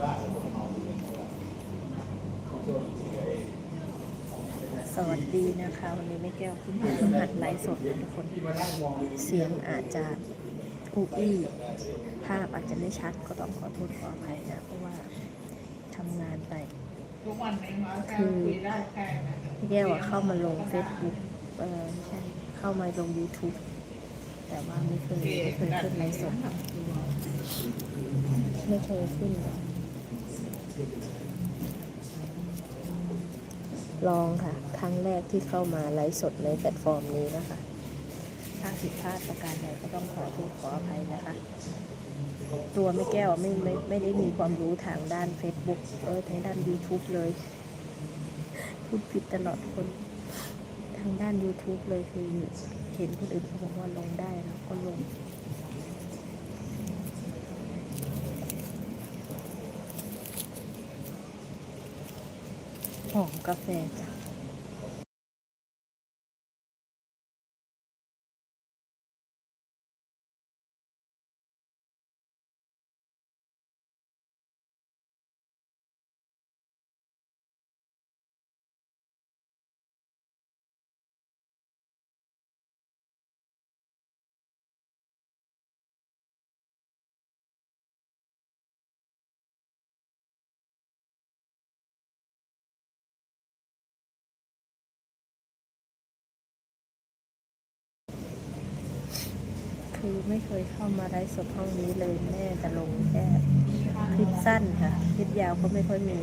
สวัสดีนะคะ วันนี้แม่แก้วขึ้นมาหัดไลฟ์สดทุกคน เสียงอาจจะอุอี้ภาพอาจจะไม่ชัดก็ต้องขอโทษขออภัยนะ เพราะว่าทำงานไปทุกวันนี้มาแค่คุยได้แค่แก้วเข้ามาลง Facebook เออไม่ใช่เข้ามาลง YouTube แต่ว่าไม่เคยไม่เคยขึ้นไลฟ์สดไม่เคยขึ้นเลองค่ะ ครั้งแรกที่เข้ามาไลฟ์สดในแพลตฟอร์มนี้นะคะ ถ้าผิดพลาดประการใดก็ต้องขอโทษขออภัยนะคะ ตัวไม่แก้วไม่ไม่ไม่ได้มีความรู้ทางด้าน Facebook เออทางด้าน YouTube เลยพูดผิดตลอดคนทางด้าน YouTube เลยคือเห็นคนอื่นเขาบอกว่าลงได้แล้วก็ลง หอมกาแฟจ้ะ คือไม่เคยเข้ามาไลฟ์สดห้องนี้เลยแม่จะลงแค่คลิปสั้นค่ะ คลิปยาวก็ไม่ค่อยมี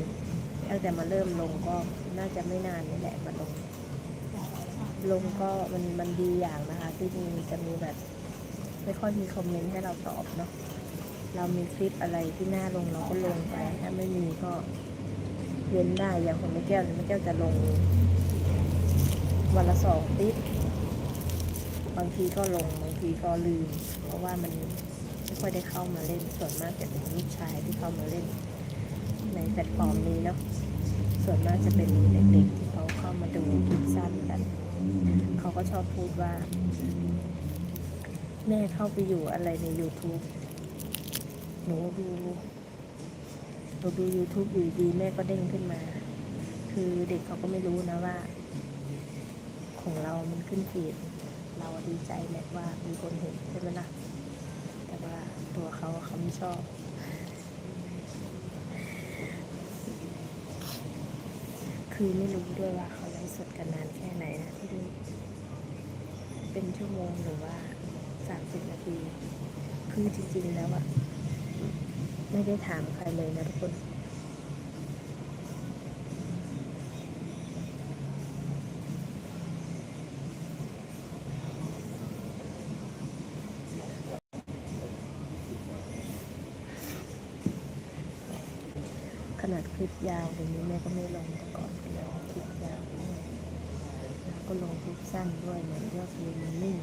ตั้งแต่มาเริ่มลงก็น่าจะไม่นานนี่แหละมาลง ลงก็มันมันดีอย่างนะคะ ที่มีจะมีแบบ ไม่ค่อยมีคอมเมนต์ให้เราตอบเนาะเรามีคลิปอะไรที่น่าลงเราก็ลงไป ถ้าไม่มีก็เว้นได้อย่างของแม่แก้วเนี่ยแม่แก้วจะลงวันละสองคลิป บางทีก็ลงบางทีก็ลืม เพราะว่ามันไม่ค่อยได้เข้ามาเล่นส่วนมากจะเป็นลูกชายที่เข้ามาเล่น ในแพลตฟอร์มนี้เนาะส่วนมากจะเป็นเด็กๆที่เขาเข้ามาดูคลิปสั้นกันเขาก็ชอบพูดว่า แม่เข้าไปอยู่อะไรใน YouTube หนูดูหนูดู YouTube อยู่ดีแม่ก็เด้งขึ้นมา คือเด็กเขาก็ไม่รู้นะว่า ของเรามันขึ้นฟีด เราดีใจแหละว่ามีคนเห็นใช่ไหมล่ะแต่ว่าตัวเขาเขาไม่ชอบคือไม่รู้ด้วยว่าเขาไลฟ์สดกันนานแค่ไหนนะที่ดูเป็นชั่วโมงหรือว่าสามสิบนาที คือจริงๆแล้วอะไม่ได้ถามใครเลยนะทุกคน ข นาดคลิปยาวเดี๋ยวนี้แม่ก็ไม่ลงแต่ก่อนก็ลงคลิปยาวด้วยแล้วก็ลงคลิปสั้นด้วยเหมือนยอดวิวมันนิ่ง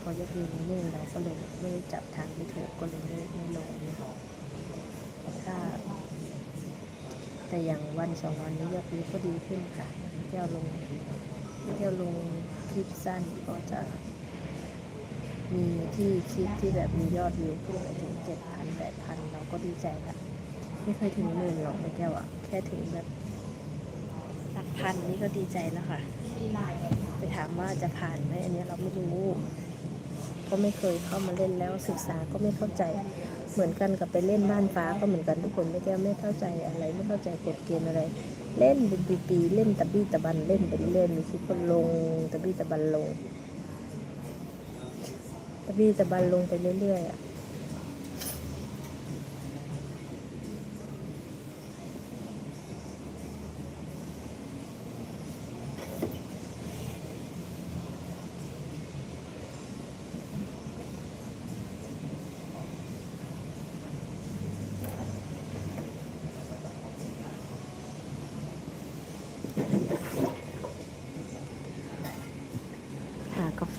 พอยอดวิวมันนิ่งเราก็เลยไม่ได้จับทางไม่ถูกก็เลยไม่ไม่ลงนะคะถ้า แต่อย่างวันสองวันนี้ยอดวิวก็ดีขึ้นค่ะแก้วลงแก้วลงคลิปสั้นก็จะมีที่คลิปที่แบบมียอดวิวขึ้นไปถึงเจ็ดพันแปดพันเราก็ดีใจละ ไม่เคยถึงหมื่นหรอกแม่แก้วอะแค่ถึงแบบหลักพันนี่ก็ดีใจแล้วค่ะ ไปถามว่าจะผ่านไหมอันนี้เราไม่รู้ก็ไม่เคยเข้ามาเล่นแล้วศึกษาก็ไม่เข้าใจเหมือนกันกับไปเล่นบ้านฟ้าก็เหมือนกันทุกคนแม่แก้วไม่เข้าใจอะไร ไม่เข้าใจกฎเกณฑ์อะไร เล่นเป็นปีๆเล่นตะบี้ตะบันเล่นไปเรื่อยมีคลิปก็ลงตะบี้ตะบันลงตะบี้ตะบันลงไปเรื่อยๆอะ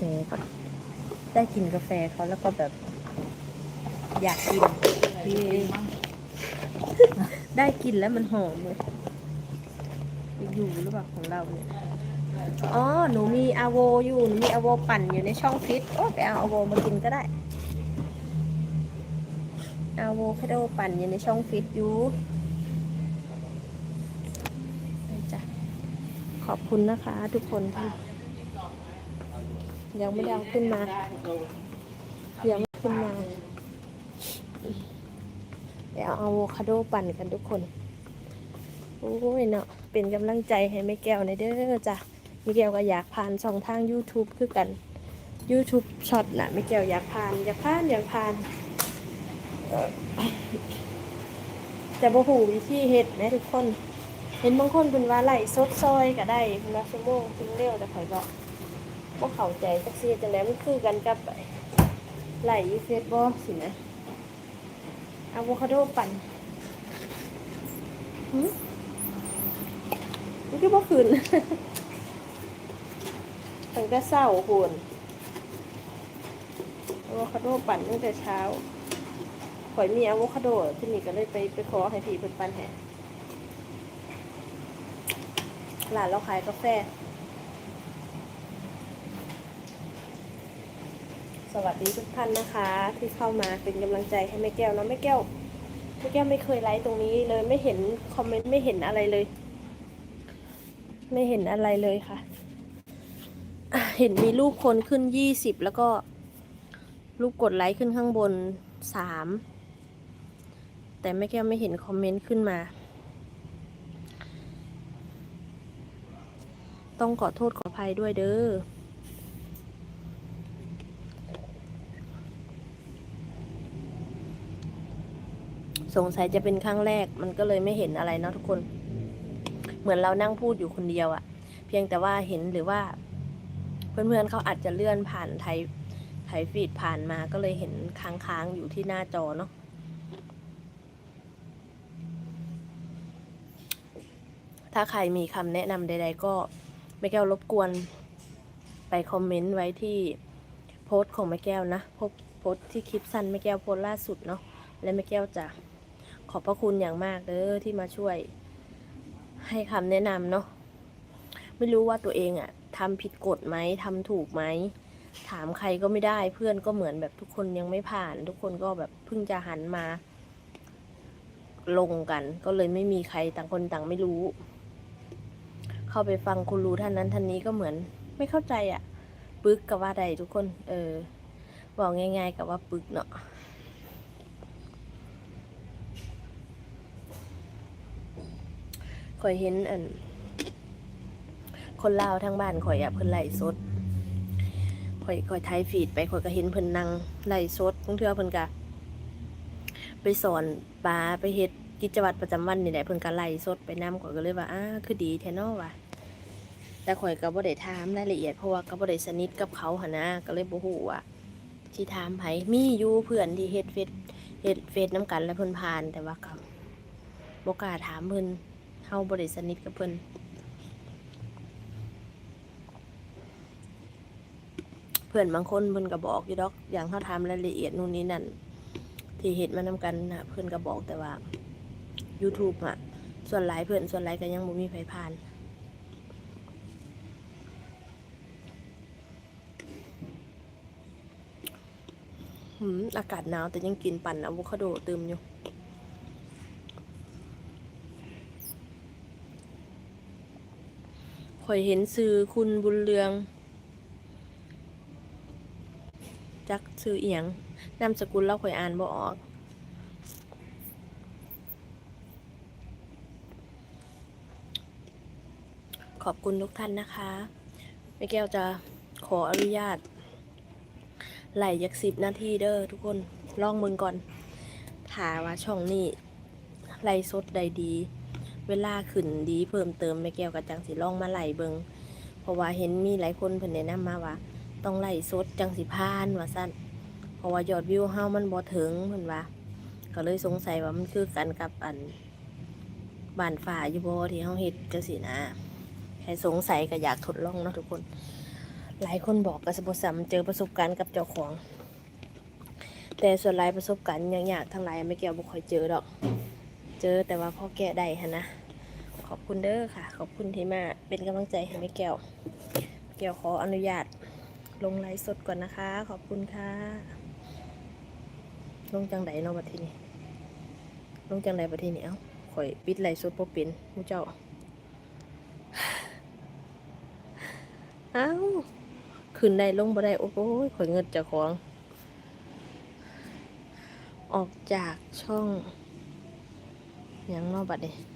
หากาแฟก่อนได้กินกาแฟเขาแล้วก็แบบ อยากกินได้กินแล้วมันหอมเลยอยู่หรือเปล่าของเราเนี่ยอ๋อ หนูมีอาโวอยู่ หนูมีอาโวปั่นอยู่ในช่องฟิต โอ้ไปเอาอาโวมากินก็ได้อะโวคาโดปั่นอยู่ในช่องฟิตอยู่จ้ะขอบคุณนะคะทุกคนที่ ยังไม่ได้เอาขึ้นมา ยังไม่ขึ้นมา เดี๋ยวเอาอะโวคาโดปั่นกันทุกคน โอ้ยเนาะ เป็นกำลังใจให้แม่แก้วในอยเด้อจ้ะแม่แก้วก็อยากผ่านช่องทาง YouTube คือกัน YouTube ช็อตน่ะแม่แก้วอยากผ่าน อยากผ่าน อยากผ่าน แต่บ่หูวิธีเฮ็ดนะทุกคน เห็นบางคนเพิ่นว่าไหลสดซอยก็ได้เพิ่นว่าชั่วโมงถึงเร็วแต่ข่อยบอก บ่เข้าใจจักซี่จังได๋มันคือกันกับไหลอยู่เฟซบ่สินะอะโวคาโดปั่นหึมันคือบ่ขึ้นตั้งแต่เช้าโหนอะโวคาโดปั่นตั้งแต่เช้าข่อยมีอะโวคาโดที่นี่ก็เลยไปไปขอให้พี่เพิ่นปั่นให้ร้านเราขายกาแฟ สวัสดีทุกท่านนะคะ ที่เข้ามาเป็นกำลังใจให้แม่แก้วนะแม่แก้วแม่แก้วไม่เคยไลฟ์ตรงนี้เลยไม่เห็นคอมเมนต์ไม่เห็นอะไรเลย ไม่เห็นอะไรเลยค่ะอะ เห็นมีรูปคนขึ้นยี่สิบแล้วก็รูปกดไลค์ขึ้นข้างบนสามแต่แม่แก้วไม่เห็นคอมเมนต์ขึ้นมา ต้องขอโทษขออภัยด้วยเด้อ สงสัยจะเป็นครั้งแรกมันก็เลยไม่เห็นอะไรเนาะทุกคน เหมือนเรานั่งพูดอยู่คนเดียวอะเพียงแต่ว่าเห็นหรือว่า เพื่อนๆเขาอาจจะเลื่อนผ่านไทยไทยฟีดผ่านมาก็เลยเห็นค้างๆอยู่ที่หน้าจอเนาะถ้าใครมีคำแนะนำใด ๆ ก็แม่แก้วรบกวน ไปคอมเมนต์ไว้ที่โพสต์ของแม่แก้วนะโพสต์โพสต์ที่คลิปสั้นแม่แก้วโพสต์ล่าสุดเนาะและแม่แก้วจะ ขอบพระคุณอย่างมากเด้อที่มาช่วย ให้คำแนะนำเนาะไม่รู้ว่าตัวเองอะทำผิดกฎไหมทำถูกไหม ถามใครก็ไม่ได้เพื่อนก็เหมือนแบบทุกคนยังไม่ผ่าน ทุกคนก็แบบเพิ่งจะหันมา ลงกัน ก็เลยไม่มีใครต่างคนต่างไม่รู้ เข้าไปฟังคุณรู้ท่านนั้นท่านนี้ก็เหมือน ไม่เข้าใจอะ่ะปึกกับว่าใดทุกคน เออบอกง่าย ๆ กับว่าปึกเนาะ ข่อยเห็นอัน คนลาวทางบ้านข่อยอะเพิ่นไล่สดข่อยข่อยไทยฟีดไปข่อยก็เห็นเพิ่นนั่งไล่สดบางเทื่อเพิ่นก็ไปสอนปลาไปเฮ็ดกิจวัตรประจำวันนี่แหละเพิ่นก็ไล่สดไปนํข่อยก็เลยว่าอ้าคือดีแท้เนาะว่ะแต่ข่อยก็บ่ได้ถามรายละเอียดเพราะว่าก็บ่ได้สนิทกับเขาหั่นนะก็เลยบ่ฮู้ว่าสิถามไผมีอยู่เพื่อนที่เฮ็ดเฟซเฮ็ดเฟซนํกันแล้วเพิ่นผ่านแต่ว่าก็บ่กล้าถามเพิ่น เฮาบ่ได้สนิทกับเพิ่นเพื่อนบางคนเพิ่นก็บอกอยู่ดอก อย่างเฮาถามรายละเอียดนู่นนี่นั่นที่เฮ็ดมานํกันนะเพิ่นก็บอกแต่ว่า YouTube อะ ส่วนหลายเพื่อนส่วนหลายก็ยังบ่มีไผผ่านหืมอากาศหนาวแต่ยังกินปั่นอะโวคาโดเติมอยู่ ข่อยเห็นซื้อคุณบุญเรือง จักซื้อเอียงนามสกุลเราข่อยอ่านบ่ออก ขอบคุณทุกท่านนะคะแม่แก้วจะขออนุญาต ไหลยักสิบนาทีเด้อทุกคนลองมึงก่อนถาว่าช่องนี้ไหลสดใดดี เวลาขึ้นดีเพิ่มเติมแม่แก้วกับจังสิลองมาไหลเบิงเพราะว่าเห็นมีหลายคนเพิ่นแนะนำมาว่า ต้องไหลสดจังสิพานว่าสั้นเพราะว่ายอดวิวเฮามันบ่ถึงเพิ่นว่า ก็เลยสงสัยว่ามันคือกันกับอันบานฝ่าอยู่บ่ที่เฮาเฮ็ดจังซี่นะใครสงสัยก็อยากทดลองเนาะทุกคน หลายคนบอกกับสบสัมเจอประสบการณ์กับเจ้าของ แต่ส่วนหลายประสบการณ์ยากๆทั้งหลายไม่เกี่ยวบ่ค่อยเจอดอก เจอแต่ว่าพ่อแก้ได้ฮะนะขอบคุณเด้อค่ะ ขอบคุณที่มาเป็นกำลังใจให้แม่แก้วแก้วขออนุญาต ลงไลฟ์สดก่อนนะคะ ขอบคุณค่ะ ลงจังไดเนาะบัดทีนี้ลงจังไดบัดทีนี้เอ้าข่อยปิดไลฟ์สดบ่เป็นมูเจ้าเอ้าขึ้นได้ลงบ่ได้โอ้โหข่อยเงินเจ้าของ ออกจากช่อง หยังเนอบัดนี้